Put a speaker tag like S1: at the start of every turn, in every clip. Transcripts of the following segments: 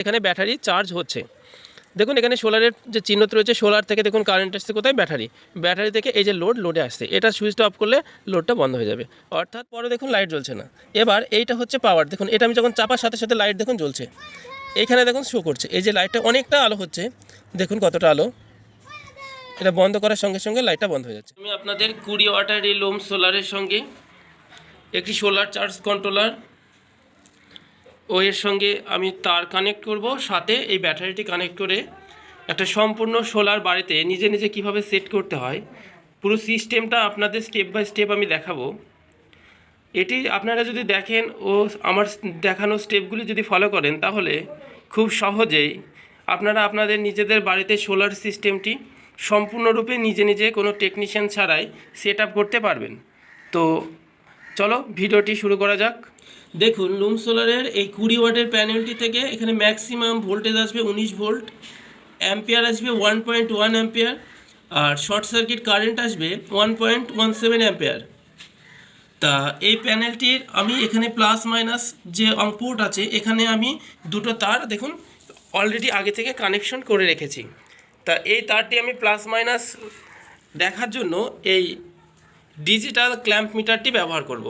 S1: এখানে battery charge হচ্ছে। দেখুন, এখানে সোলারের যে চিহ্ন রয়েছে, সোলার থেকে দেখুন কারেন্ট আসছে কোথায়? ব্যাটারি। ব্যাটারি থেকে এই যে লোড, লোডে আসছে। এটা সুইচটা অফ করলে লোডটা বন্ধ হয়ে যাবে। অর্থাৎ পরে দেখুন লাইট জ্বলছে না। এবার এইটা হচ্ছে পাওয়ার দেখুন, এটা আমি যখন চাপার সাথে সাথে লাইট দেখুন জ্বলছে। এখানে দেখুন শো করছে। এই যে লাইটটা অনেকটা আলো হচ্ছে, দেখুন কতটা আলো। এটা বন্ধ করার সঙ্গে সঙ্গে লাইটটা বন্ধ হয়ে যাচ্ছে। আমি আপনাদের কুড়ি ওয়াটার এই লোম সোলারের সঙ্গে একটি সোলার চার্জ কন্ট্রোলার ও এর সঙ্গে আমি তার কানেক্ট করব, সাথে এই ব্যাটারিটি কানেক্ট করে একটা সম্পূর্ণ সোলার বাড়িতে নিজে নিজে কীভাবে সেট করতে হয়, পুরো সিস্টেমটা আপনাদের স্টেপ বাই স্টেপ আমি দেখাবো। এটি আপনারা যদি দেখেন ও আমার দেখানো স্টেপগুলি যদি ফলো করেন, তাহলে খুব সহজেই আপনারা আপনাদের নিজেদের বাড়িতে সোলার সিস্টেমটি সম্পূর্ণরূপে নিজে নিজে কোনো টেকনিশিয়ান ছাড়াই সেট করতে পারবেন। তো চলো, ভিডিওটি শুরু করা যাক। দেখুন লুম সোলারের এই কুড়ি ওয়াটের প্যানেলটি থেকে এখানে ম্যাক্সিমাম ভোল্টেজ আসবে উনিশ ভোল্ট অ্যাম্পিয়ার আসবে ওয়ান পয়েন্ট ওয়ান অ্যাম্পিয়ার আর শর্ট সার্কিট কারেন্ট আসবে one point one seven ampere তা এই প্যানেলটির আমি এখানে প্লাস মাইনাস যে পোর্ট আছে, এখানে আমি দুটো তার দেখুন অলরেডি আগে থেকে কানেকশন করে রেখেছি। তা এই তারটি আমি প্লাস মাইনাস দেখার জন্য এই ডিজিটাল ক্ল্যাম্প মিটারটি ব্যবহার করব।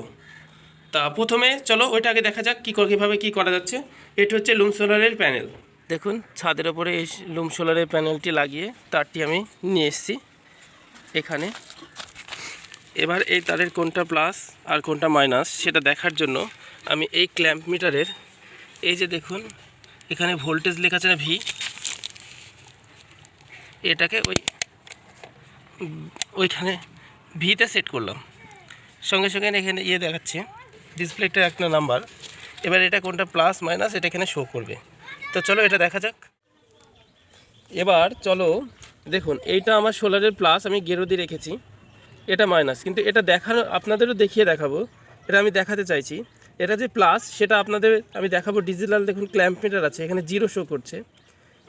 S1: তা প্রথমে চলো ওইটা আগে দেখা যাক কী কীভাবে কী করা যাচ্ছে। এটি হচ্ছে লুম সোলারের প্যানেল। দেখুন, ছাদের ওপরে এই লুম সোলারের প্যানেলটি লাগিয়ে তারটি আমি নিয়ে এসেছি এখানে। এবার এই তারের কোনটা প্লাস আর কোনটা মাইনাস সেটা দেখার জন্য আমি এই ক্ল্যাম্প মিটারের এই যে দেখুন, এখানে ভোল্টেজ লেখা আছে না ভি এটাকে ওই ওইখানে ভিতে সেট করলাম। সঙ্গে সঙ্গে এখানে ইয়ে দেখাচ্ছে। ডিসপ্লেটা একটা নাম্বার। এবার এটা কোনটা প্লাস মাইনাস এটা এখানে শো করবে। তো চলো এটা দেখা যাক। এবার চলো, দেখুন, এইটা আমার সোলারের প্লাস আমি গেরো দিয়ে রেখেছি। এটা মাইনাস কিন্তু এটা দেখানো আপনাদেরও দেখিয়ে দেখাবো। এটা আমি দেখাতে চাইছি। এটা যে প্লাস সেটা আপনাদের, আমি দেখাবো ডিজিটাল দেখুন ক্ল্যাম্প মিটার আছে, এখানে জিরো শো করছে।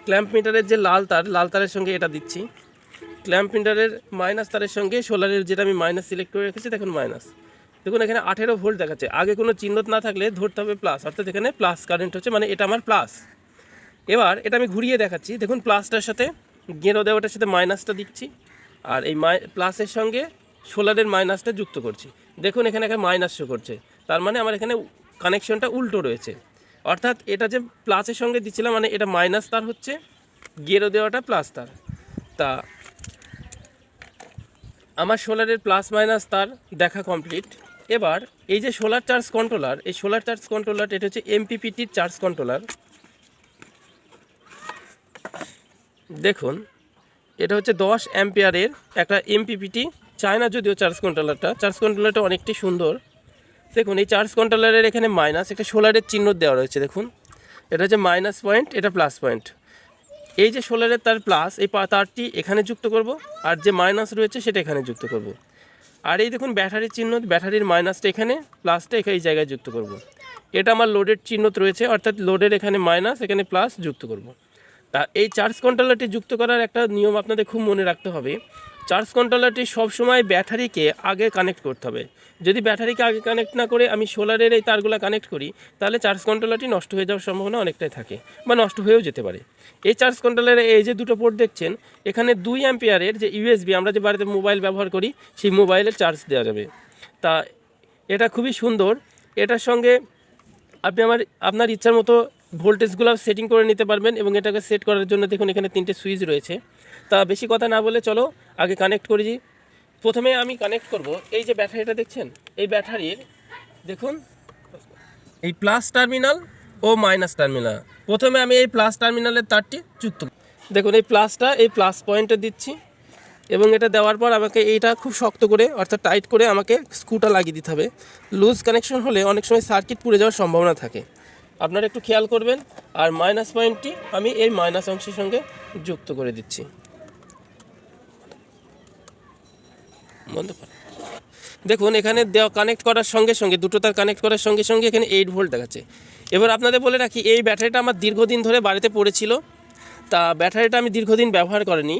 S1: ক্ল্যাম্প মিটারের যে লাল তার, লাল তারের সঙ্গে এটা দিচ্ছি। ক্ল্যাম্প মিটারের মাইনাস তারের সঙ্গে সোলারের যেটা আমি মাইনাস সিলেক্ট করে রেখেছি, দেখুন মাইনাস দেখুন, এখানে আঠেরো ভোল্ট দেখাচ্ছে। আগে কোনো চিহ্ন না থাকলে ধরতে হবে প্লাস অর্থাৎ এখানে প্লাস কারেন্ট হচ্ছে মানে এটা আমার প্লাস এবার এটা আমি ঘুরিয়ে দেখাচ্ছি। দেখুন প্লাসটার সাথে গেরো দেওয়াটার সাথে মাইনাসটা দিচ্ছি, আর এই মাই প্লাসের সঙ্গে সোলারের মাইনাসটা যুক্ত করছি। দেখুন, এখানে একটা মাইনাস শো করছে। তার মানে আমার এখানে কানেকশনটা উল্টো রয়েছে। অর্থাৎ এটা যে প্লাসের সঙ্গে দিচ্ছিলাম মানে এটা মাইনাস তার হচ্ছে গেরো দেওয়াটা প্লাস তার। তা আমার সোলারের প্লাস মাইনাস তার দেখা কমপ্লিট এবার এই যে সোলার চার্জ কন্ট্রোলার, এই সোলার চার্জ কন্ট্রোলার, এটা হচ্ছে এমপিপিটির চার্জ কন্ট্রোলার। দেখুন, এটা হচ্ছে দশ অ্যাম্পিয়ারের একটা এমপিপিটি চায়না যদিও চার্জ কন্ট্রোলারটা চার্জ কন্ট্রোলারটা অনেকটি সুন্দর। দেখুন, এই চার্জ কন্ট্রোলারের এখানে মাইনাস, একটা সোলারের চিহ্ন দেওয়া রয়েছে, দেখুন। এটা হচ্ছে মাইনাস পয়েন্ট, এটা প্লাস পয়েন্ট। এই যে সোলারের তার প্লাস, এই তারটি এখানে যুক্ত করব, আর যে মাইনাস রয়েছে সেটা এখানে যুক্ত করব। আর এই দেখুন ব্যাটারির চিহ্ন, ব্যাটারির মাইনাসটা এখানে প্লাসটা এখানে এই জায়গায় যুক্ত করব। এটা আমার লোডের চিহ্ন রয়েছে, অর্থাৎ লোডের এখানে মাইনাস এখানে প্লাস যুক্ত করব। তা এই চার্জ কন্ট্রোলারটি যুক্ত করার একটা নিয়ম আপনাদের খুব মনে রাখতে হবে। চার্জ কন্ট্রোলারটি সবসময় ব্যাটারিকে আগে কানেক্ট করতে হবে। যদি ব্যাটারিকে আগে কানেক্ট না করে আমি সোলারের এই তারগুলো কানেক্ট করি, তাহলে চার্জ কন্ট্রোলারটি নষ্ট হয়ে যাওয়ার সম্ভাবনা অনেকটাই থাকে বা নষ্ট হয়েও যেতে পারে। এই চার্জ কন্ট্রোলারে এই যে দুটো পোর্ট দেখছেন, এখানে দুই অ্যাম্পিয়ারের যে ইউএসবি আমরা যে বাড়িতে মোবাইল ব্যবহার করি, সেই মোবাইলের চার্জ দেওয়া যাবে। তা এটা খুবই সুন্দর। এটার সঙ্গে আপনি আমার, আপনার ইচ্ছার মতো ভোল্টেজগুলো সেটিং করে নিতে পারবেন এবং এটাকে সেট করার জন্য দেখুন এখানে তিনটে সুইচ রয়েছে। তা বেশি কথা না বলে চলো আগে কানেক্ট করি প্রথমে আমি কানেক্ট করব। এই যে ব্যাটারিটা দেখছেন? এই ব্যাটারির দেখুন, এই প্লাস টার্মিনাল ও মাইনাস টার্মিনাল প্রথমে আমি এই প্লাস টার্মিনালের তারটি যুক্ত দেখুন, এই প্লাসটা এই প্লাস পয়েন্টে দিচ্ছি এবং এটা দেওয়ার পর আমাকে এইটা খুব শক্ত করে, অর্থাৎ টাইট করে আমাকে স্ক্রুটা লাগিয়ে দিতে হবে। লুজ কানেকশন হলে অনেক সময় সার্কিট পুড়ে যাওয়ার সম্ভাবনা থাকে। আপনারা একটু খেয়াল করবেন, আর মাইনাস পয়েন্টটি আমি এই মাইনাস অংশের সঙ্গে যুক্ত করে দিচ্ছি। বন্ধ দেখুন, এখানে দেওয়া কানেক্ট করার সঙ্গে সঙ্গে দুটো তার কানেক্ট করার সঙ্গে সঙ্গে এখানে এইট ভোল্ট দেখাচ্ছে। এবার আপনাদের বলে রাখি, এই ব্যাটারিটা আমার দীর্ঘদিন ধরে বাড়িতে পড়েছিল। তা ব্যাটারিটা আমি দীর্ঘদিন ব্যবহার করিনি।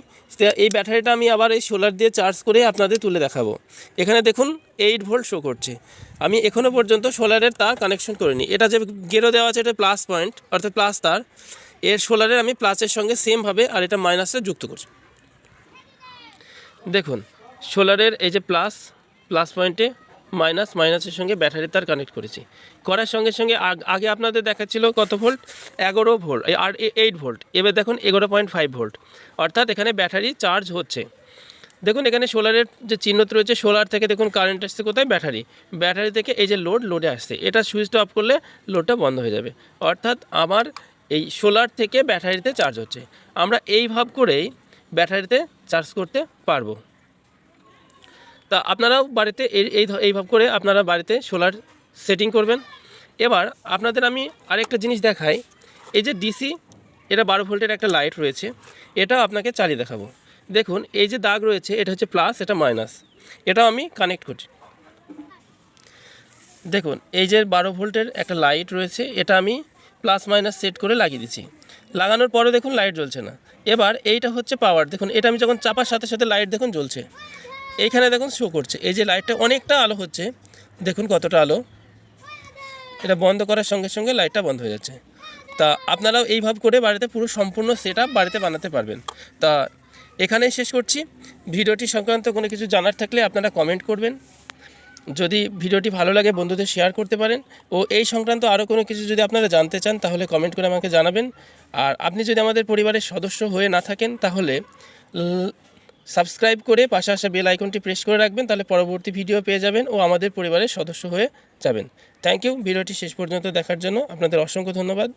S1: এই ব্যাটারিটা আমি আবার এই সোলার দিয়ে চার্জ করে আপনাদের তুলে দেখাবো। এখানে দেখুন এইট ভোল্ট শো করছে। আমি এখনও পর্যন্ত সোলারের তার কানেকশন করিনি। এটা যে গেরো দেওয়া আছে, এটা প্লাস পয়েন্ট অর্থাৎ প্লাস তার। এর সোলারের আমি প্লাসের সঙ্গে সেমভাবে আর এটা মাইনাসে যুক্ত করছি। দেখুন, সোলারের এই যে প্লাস প্লাস পয়েন্টে মাইনাস মাইনাসের সঙ্গে ব্যাটারি তার কানেক্ট করেছি। করার সঙ্গে সঙ্গে আগ- আপনাদের দেখাচ্ছিল কত ভোল্ট এগারো ভোল্ট আর এইট ভোল্ট এবার দেখুন, এগারো পয়েন্ট ফাইভ ভোল্ট অর্থাৎ এখানে ব্যাটারি চার্জ হচ্ছে। দেখুন, এখানে সোলারের যে চিহ্ন রয়েছে, সোলার থেকে দেখুন কারেন্ট আসছে কোথায়? ব্যাটারি। ব্যাটারি থেকে এই যে লোড লোডে আসছে। এটা সুইচটা অফ করলে লোডটা বন্ধ হয়ে যাবে। অর্থাৎ আমার এই সোলার থেকে ব্যাটারিতে চার্জ হচ্ছে। আমরা এই ভাব করেই ব্যাটারিতে চার্জ করতে পারব। তা আপনারাও বাড়িতে এই এইভাবে করে আপনারা বাড়িতে সোলার সেটিং করবেন। এবার আপনাদের আমি আরেকটা জিনিস দেখাই। এই যে ডিসি এটা বারো ভোল্টের একটা লাইট রয়েছে। এটাও আপনাকে চালিয়ে দেখাবো। দেখুন, এই যে দাগ রয়েছে, এটা হচ্ছে প্লাস এটা মাইনাস এটাও আমি কানেক্ট করছি। দেখুন, এই যে বারো ভোল্টের একটা লাইট রয়েছে, এটা আমি প্লাস মাইনাস সেট করে লাগিয়ে দিচ্ছি। লাগানোর পরে দেখুন লাইট জ্বলছে না। এবার এইটা হচ্ছে পাওয়ার দেখুন, এটা আমি যখন চাপার সাথে সাথে লাইট দেখুন, জ্বলছে। এইখানে দেখুন শো করছে। এই যে লাইটটা অনেকটা আলো হচ্ছে, দেখুন কতটা আলো। এটা বন্ধ করার সঙ্গে সঙ্গে লাইটটা বন্ধ হয়ে যাচ্ছে। তা আপনারাও এইভাবে করে বাড়িতে পুরো সম্পূর্ণ সেট বাড়িতে বানাতে পারবেন। তা এখানেই শেষ করছি। ভিডিওটি সংক্রান্ত কোনো কিছু জানার থাকলে আপনারা কমেন্ট করবেন। যদি ভিডিওটি ভালো লাগে, বন্ধুদের শেয়ার করতে পারেন। ও এই সংক্রান্ত আরও কোনো কিছু যদি আপনারা জানতে চান, তাহলে কমেন্ট করে আমাকে জানাবেন। আর আপনি যদি আমাদের পরিবারের সদস্য হয়ে না থাকেন, তাহলে সাবস্ক্রাইব করে পাশে আসা বেল আইকনটি প্রেস করে রাখবেন, তাহলে পরবর্তী ভিডিও পেয়ে যাবেন ও আমাদের পরিবারের সদস্য হয়ে যাবেন। থ্যাংক ইউ ভিডিওটি শেষ পর্যন্ত দেখার জন্য আপনাদের অসংখ্য ধন্যবাদ।